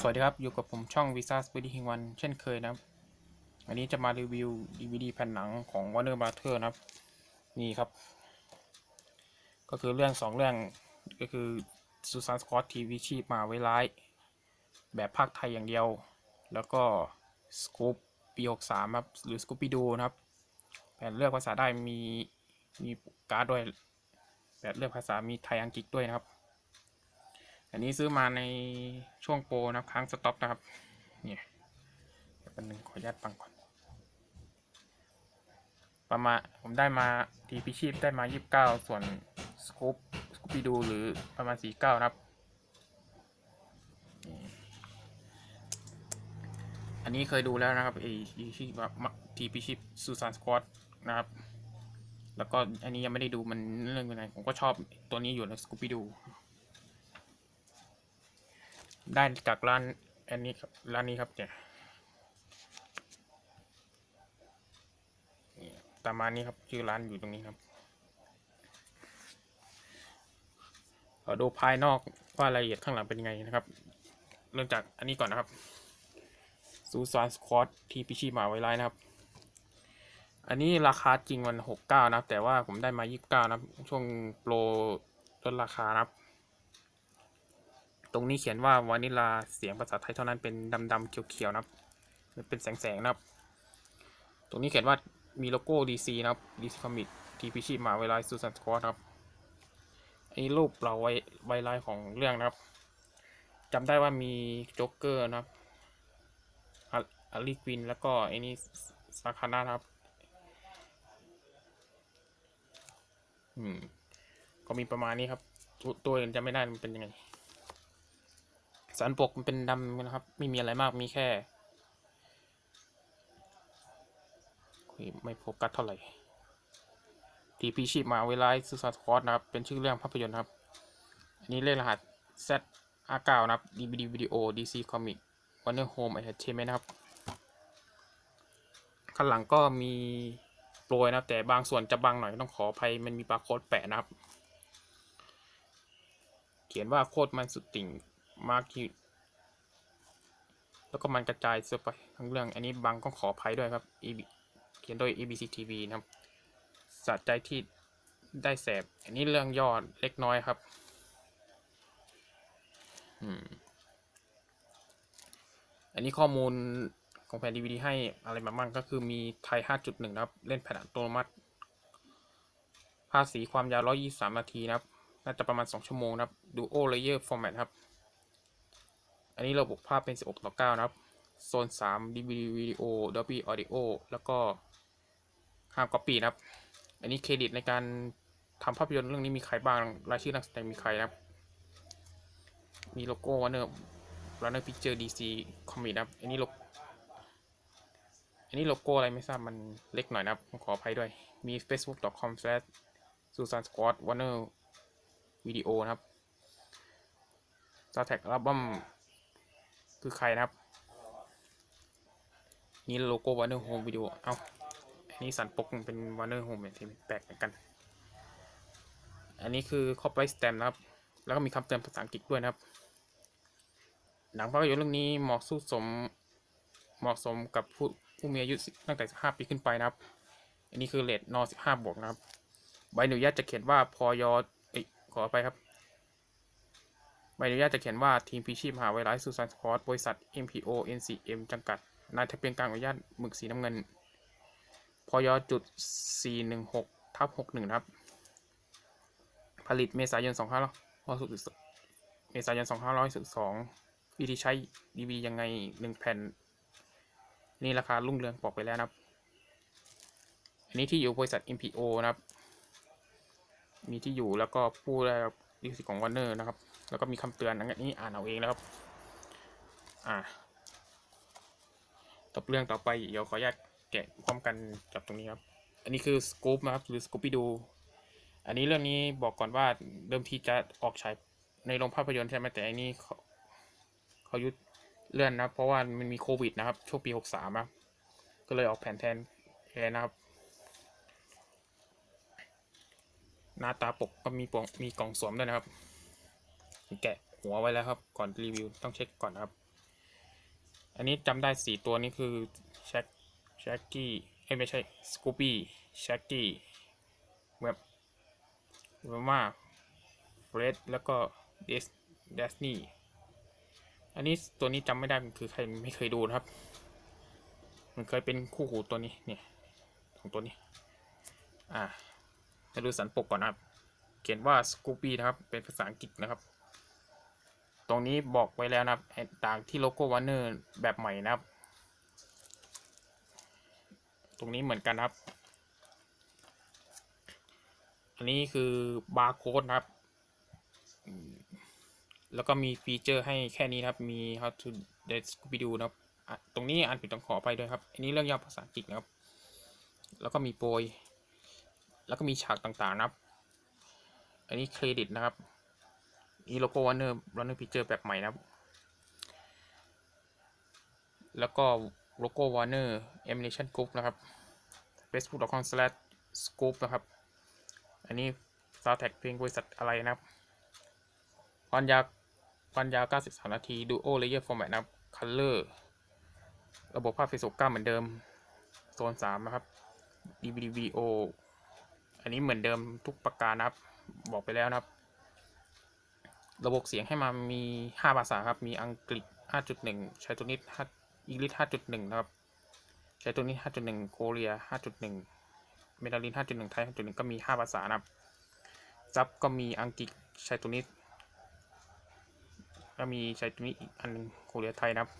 สวัสดีครับ อยู่กับผมช่อง Visa Speedy King วันเช่นเคยนะครับวันนี้จะมารีวิว DVD แผ่นหนังของ Warner Brother นะครับ นี่ครับ ก็คือเรื่องสองเรื่องก็คือ Susan Scott ทีวีชีพมาไว้ร้าย แบบภาคไทยอย่างเดียว แล้วก็ Scoop ปี 63 ครับ หรือ Scooby Doo นะครับ แผ่นเลือกภาษาได้มีมีการ์ดด้วยแบบเลือกภาษามีไทยอังกฤษด้วยนะครับ อันนี้ซื้อมาในช่วงโปรนะครับค้างสต็อกนะครับ เนี่ยเดี๋ยวแป๊บนึงขออนุญาตปังก่อน ประมาณผมได้มาทีพิชีพได้มา 29 ส่วนสกูปสกูปปีดูหรือประมาณ 49 นะครับ อันนี้เคยดูแล้วนะครับไอทีพิชีพทีพิชีพซูซานสควอตนะครับ แล้วก็อันนี้ยังไม่ได้ดูมันเรื่องยังไงผมก็ชอบตัวนี้อยู่ในสกูปปีดู ได้จากร้านอันนี้ครับร้านนี้ครับเนี่ยนี่ประมานี้ครับชื่อร้านอยู่ตรงนี้ครับเราดูภายนอกว่ารายละเอียดข้างหลังเป็นยังไงนะครับ เริ่มจากอันนี้ก่อนนะครับซูซานสควอตที่พิชิมาไว้ไลน์นะครับ อันนี้ราคาจริงมันหกเก้านะครับ แต่ว่าผมได้มายี่สิบเก้านะครับ ช่วงโปรลดราคานะครับ ตรงนี้เขียนว่าวานิลาเสียงภาษาไทยเท่านั้นเป็นดำๆเขียวๆนะครับเป็นแสงๆนะครับ ตรงนี้เขียนว่ามีโลโก้ DC นะครับ DC Comic ทีพีชีมาไวไลซูซันสควอตครับอันนี้รูปเราไวไวไลของเรื่องนะครับจำได้ว่ามีโจ๊กเกอร์นะครับอารีควินแล้วก็ไอ้นี่ซาคาน่านะครับอืมก็มีประมาณนี้ครับ ตัวตัวอื่นจะไม่ได้มันเป็นยังไง สันปกมันเป็นดำนะครับ ไม่มีอะไรมากมีแค่ไม่โฟกัสเท่าไหร่ทีพีชีพมาเวลาซูซาสควอตนะครับ เป็นชื่อเรื่องภาพยนตร์ครับ อันนี้เลขรหัส Z R9 นะครับ DVD วิดีโอ DC Comic Warner Home Entertainment นะครับข้างหลังก็มีโปรยนะครับแต่บางส่วนจะบังหน่อยต้องขออภัยมันมีบาร์โค้ดแปะนะครับ เขียนว่าโคตรมันสุดติ่ง มากที่แล้วก็มันกระจายเสื้อไปทั้งเรื่อง อันนี้บางก็ขออภัยด้วยครับ EB เขียนโดย ABC TV นะครับสะใจที่ได้แสบ อันนี้เรื่องยอดเล็กน้อยครับอันนี้ข้อมูลของแผ่น DVD ให้อะไรมาบ้างก็คือมีไทย 5.1 นะครับ เล่นแผ่นอัตโนมัติ ภาพสีความยาว 123 นาทีนะครับ น่าจะประมาณ 2 ชั่วโมงนะครับ Duo Layer Format ครับ อันนี้เระบบภาพเป็น 16 ต่อ 9 นะครับ โซน 3 DVD Video Dolby Audio แล้วก็ห้าม copy นะครับ อันนี้เครดิตในการทำภาพยนตร์เรื่องนี้มีใครบ้าง รายชื่อนักแสดงมีใครนะครับ มีโลโก้ Warner Warner Picture DC Comic นะครับ อันนี้โลอันนี้โลโก้อะไรไม่ทราบมันเล็กหน่อยนะครับ ขออภัยด้วย มี facebook.com slash susan squad warner video นะครับ s t a r t a g อัลบั้ม คือใครนะครับ นี่โลโก้ Warner Home Video เอ้าอันนี้สันปกเป็น Warner Home เนี่ยที่แปลกเหมือนกัน อันนี้คือ copyright stamp นะครับ แล้วก็มีคำเตือนภาษาอังกฤษด้วยนะครับ หนังภาพยนตร์เรื่องนี้เหมาะสู้สมเหมาะสมกับผู้ผู้มีอายุตั้งแต่ 15 ปีขึ้นไปนะครับ อันนี้คือเลทน15บวกนะครับ ใบอนุญาตจะเขียนว่าพอยอขอไปครับ ใบอนุญาตจะเขียนว่าทีมพิชีพมหาวิทยาลัยสุสานสควอตบริษัท MPO NCM จำกัด นายทะเบียนการอนุญาตหมึกสีน้ำเงิน พยจุด416ทับ61นะครับ ผลิตเมษายน2500เมษายน2512วิธีใช้ DVD ยังไง 1 แผ่น นี่ราคารุ่งเรืองบอกไปแล้วนะครับ อันนี้ที่อยู่บริษัท MPO นะครับ มีที่อยู่แล้วก็ผู้ได้รับลิขสิทธิ์ของวอร์เนอร์นะครับ แล้วก็มีคำเตือนอันนี้อ่านเอาเองนะครับ อ่าต่อเรื่องต่อไปเดี๋ยวขออนุญาตแกะพร้อมกันกับตรงนี้ครับ อันนี้คือสกู๊ปนะครับหรือสกูปปี้ดู อันนี้เรื่องนี้บอกก่อนว่าเดิมทีจะออกฉายในโรงภาพยนตร์ใช่ไหมแต่อันนี้เขาเขายุดเลื่อนนะเพราะว่ามันมีโควิดนะครับ ช่วงปีหกสามะก็เลยออกแผนแทนแทนนะครับ หน้าตาปกก็มีปกมีกล่องสวมด้วยนะครับ แกะหัวไว้แล้วครับ ก่อนรีวิวต้องเช็คก่อนครับ อันนี้จำได้สี่ตัวนี้คือแช็กแช็กกี้เอ้ไม่ใช่สกูปี้แช็กกี้เว็บเวมาเฟรดแล้วก็เดสเดสนี่อันนี้ตัวนี้จำไม่ได้มันคือใครไม่เคยดูนะครับ มันเคยเป็นคู่หูตัวนี้เนี่ยของตัวนี้ อ่าจะดูสันปกก่อนนะครับ เขียนว่า Scoopy นะครับ เป็นภาษาอังกฤษนะครับ ตรงนี้บอกไว้แล้วนะครับต่างที่โลโก้วันเนอร์แบบใหม่นะครับ ตรงนี้เหมือนกันครับ อันนี้คือบาร์โค้ดนะครับ แล้วก็มีฟีเจอร์ให้แค่นี้นะครับ มี how to get Scooby d o นะครับ ตรงนี้อ่านผิดต้องขอไปด้วยครับ อันนี้เรื่องย่อภาษาอังกฤษนะครับ แล้วก็มีโปรย แล้วก็มีฉากต่างๆนะครับ อันนี้เครดิตนะครับ นี่โลโก้วันเนอร์วันเนอร์พิเจอร์แบบใหม่นะครับ แล้วก็โลโก้ Warner Animation Group นะครับ facebook.com/scoop นะครับ อันนี้ soundtrack เพลงบริษัทอะไรนะครับความยาวความยาว 93 นาที Duo Layer Format นะครับ Color ระบบภาพ409เหมือนเดิม โซน 3 นะครับ DVD VO อันนี้เหมือนเดิมทุกประการนะครับ บอกไปแล้วนะครับ ระบบเสียงให้มามี 5 ภาษาครับ มีอังกฤษ 5.1 ใช้ตัวนี้5อังกฤษ 5.1 นะครับ ใช้ตัวนี้ 5.1 โคเรีย 5.1 เมดาลิน 5.1 ไทย 5.1 ก็มี 5 ภาษานะครับ ซับก็มีอังกฤษ ใช้ตัวนี้ ก็มีใช้ตัวนี้อีกอันหนึงโคเรียไทยนะครับ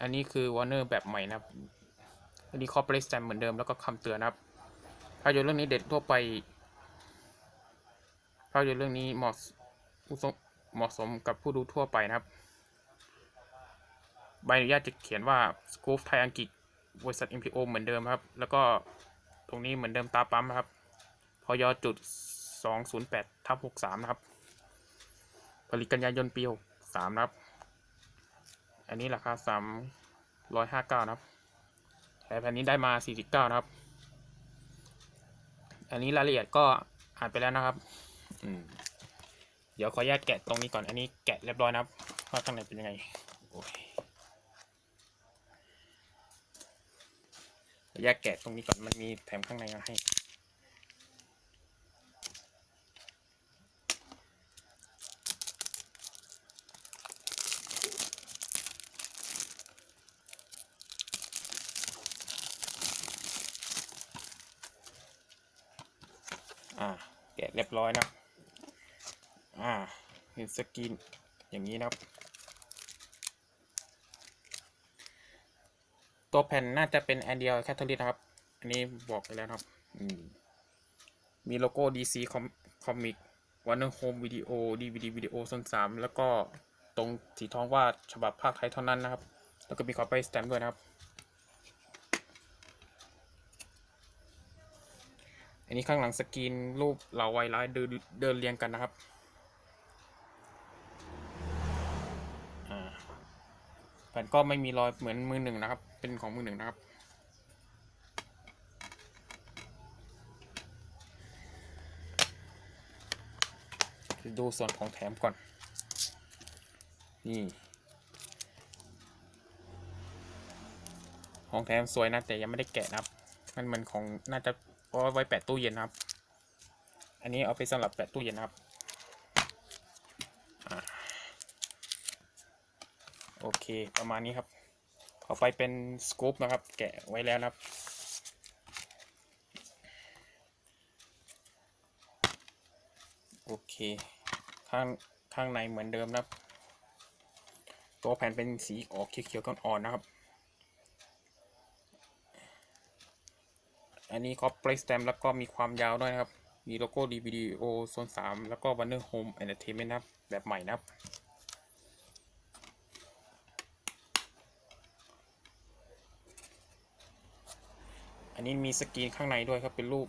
อันนี้คือวอร์เนอร์แบบใหม่นะครับ อันนี้คอร์ปอเรทแซมเหมือนเดิมแล้วก็คำเตือนนะครับภาพยนตร์เรื่องนี้เด็ดทั่วไป ภาพยนตร์เรื่องนี้เหมาะสมเหมาะสมกับผู้ดูทั่วไปนะครับ ใบอนุญาตจะเขียนว่า Scoop ไทยอังกฤษบริษัท MPO เหมือนเดิมครับ แล้วก็ตรงนี้เหมือนเดิมตาปั๊มครับ พยจุด 208ทับ63 นะครับ ผลิตกันยายนปี 63 นะครับ อันนี้ราคา 359 นะครับแถมแผ่นนี้ได้มา 49 นะครับ อันนี้รายละเอียดก็อ่านไปแล้วนะครับ เดี๋ยวขออนุญาตแกะตรงนี้ก่อน อันนี้แกะเรียบร้อยนะครับว่าข้างในเป็นยังไงโอ้ยขออนุญาตแกะตรงนี้ก่อน มันมีแถมข้างในมาให้อ่าแกะเรียบร้อยนะ อ่าเห็นสกรีนอย่างนี้นะครับ ตัวแผ่นน่าจะเป็นแอนเดียแคทเทอรินครับ อันนี้บอกไปแล้วครับมมีโลโก้ DC Comic Warner Home Video DVD Video โอซน3แล้วก็ตรงสีทองว่าฉบับภาคไทยเท่านั้นนะครับ แล้วก็มีคอปปี้สแตมป์ด้วยนะครับ อันนี้ข้างหลังสกรีนรูปเหล่าไวไลท์เดินเดินเรียงกันนะครับ อ่า แผ่นก็ไม่มีรอยเหมือนมือหนึ่งนะครับ เป็นของมือหนึ่งนะครับ ดูส่วนของแถมก่อน นี่ ของแถมสวยนะ แต่ยังไม่ได้แกะนะครับ มันเหมือนของน่าจะเอาไว้แปะตู้เย็นนะครับ อันนี้เอาไปสำหรับแปะตู้เย็นนะครับอ่า โอเคประมาณนี้ครับต่อไปเป็นสกู๊ปนะครับ แกะไว้แล้วนะครับ โอเคข้างข้างในเหมือนเดิมนะครับ ตัวแผ่นเป็นสีออกเขียวๆอ่อนๆนะครับ อันนี้คอปเปรสแตมแล้วก็มีความยาวด้วยนะครับ มีโลโก้ DVDO โซน3แล้วก็ Warner Home Entertainment นะครับ แบบใหม่นะครับ อันนี้มีสกรีนข้างในด้วยครับ เป็นรูป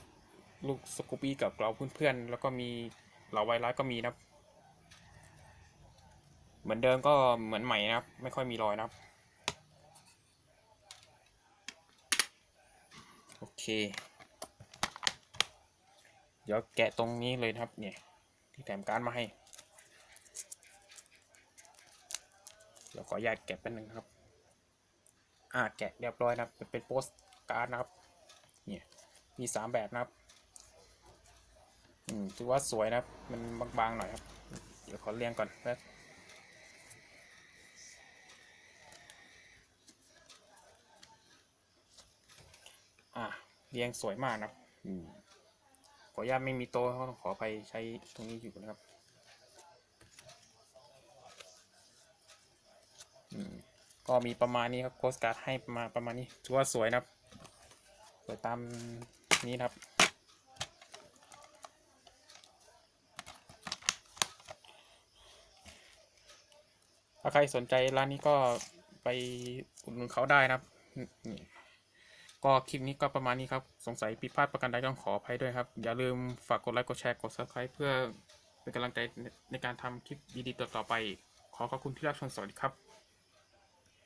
ลูกสกูปี้กับเราเพื่อนๆ แล้วก็มีเหล่าไวรัสก็มีนะครับเหมือนเดิมก็เหมือนใหม่นะครับ ไม่ค่อยมีรอยนะครับ โอเค เดี๋ยวแกะตรงนี้เลยนะครับเนี่ยที่แถมการ์ดมาให้ เดี๋ยวขออนุญาตแกะแป๊บนึงครับ อ่าแกะเรียบร้อยนะเป็นโปสการ์ดนะครับ เนี่ยมีสามแบบนะครับ อืมถือว่าสวยนะครับ มันบางๆหน่อยครับ เดี๋ยวขอเรียงก่อนแป๊บอ่าเรียงสวยมากนะครับ อืมขออนุญาตไม่มีโต๊ะต้องขอไปใช้ตรงนี้อยู่นะครับอืมก็มีประมาณนี้ครับโพสการ์ดให้มาประมาณนี้ถือว่าสวยนะครับ สวยตามนี้ครับ ถ้าใครสนใจร้านนี้ก็ไปอุดหนุนเขาได้นะครับนี่ก็คลิปนี้ก็ประมาณนี้ครับ สงสัยผิดพลาดประกันใดต้องขออภัยด้วยครับ อย่าลืมฝากกดไลค์ กดแชร์ กด subscribe เพื่อเป็นกำลังใจในการทำคลิปดีๆต่อๆไป ขอขอบคุณที่รับชม สวัสดีครับ